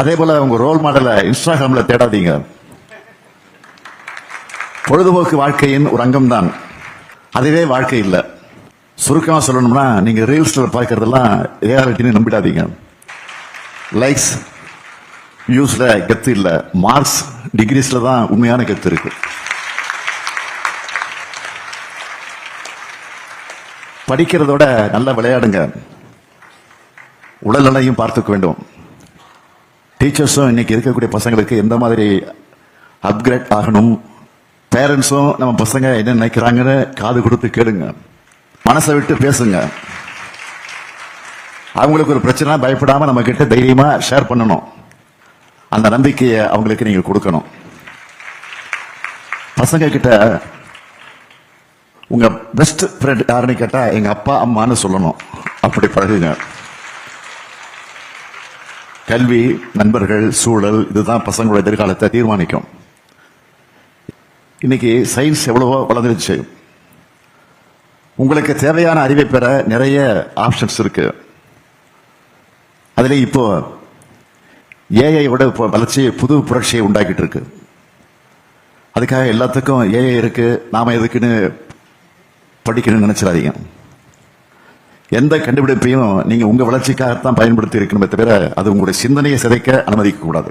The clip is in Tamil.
அதே போல உங்க ரோல் மாடலை இன்ஸ்டாகிராம்ல தேடாதீங்க. பொழுதுபோக்கு வாழ்க்கையின் ஒரு அங்கம் தான் அதுவே வாழ்க்கை இல்லை. சுருக்கமா சொல்லணும்னா நீங்க ரீல்ஸ்ல பார்க்கறதெல்லாம் ரியாலிட்டின்னு நம்பிடாதீங்க. லைக்ஸ் வியூஸ்ல கெத்து இல்ல. மார்க்ஸ் டிகிரிஸ்ல தான் உண்மையான கெத்து இருக்கு. படிக்கிறதோட நல்லா விளையாடுங்க. உடல் நலையும் பார்த்துக்க வேண்டும். டீச்சர்ஸும் இன்னைக்கு இருக்கக்கூடிய பசங்களுக்கு எந்த மாதிரி அப்கிரேட் ஆகணும்? பேரண்ட்ஸும் நம்ம பசங்க என்ன நினைக்கிறாங்கன்னு காது கொடுத்து கேளுங்க. மனசை விட்டு பேசுங்க. அவங்களுக்கு ஒரு பிரச்சனை பயப்படாம நம்ம கிட்ட தைரியமா ஷேர் பண்ணணும். அந்த நம்பிக்கையை அவங்களுக்கு நீங்க கொடுக்கணும். பசங்க கிட்ட உங்க பெஸ்ட் ஃப்ரெண்ட் யாருன்னு கேட்டா எங்க அப்பா அம்மான்னு சொல்லணும். அப்படி பழகுங்க. கல்வி நண்பர்கள் சூழல் இதுதான் பசங்களோட எதிர்காலத்தை தீர்மானிக்கும். இன்னைக்கு சயின்ஸ் எவ்வளவோ வளர்ந்துருச்சு. உங்களுக்கு தேவையான அறிவை பெற நிறைய ஆப்ஷன்ஸ் இருக்கு. அதில் இப்போ ஏஐ விட இப்போ வளர்ச்சி புது புரட்சியை உண்டாக்கிட்டு இருக்கு. அதுக்காக எல்லாத்துக்கும் ஏஐ இருக்கு. நாம எதுக்குன்னு படிக்கணும்னு நினைச்சிடாதீங்க. எந்த கண்டுபிடிப்பையும் நீங்க உங்க வளர்ச்சிக்காகத்தான் பயன்படுத்தி இருக்கணுமே தவிர அது உங்களுடைய சிந்தனையை சிதைக்க அனுமதிக்க கூடாது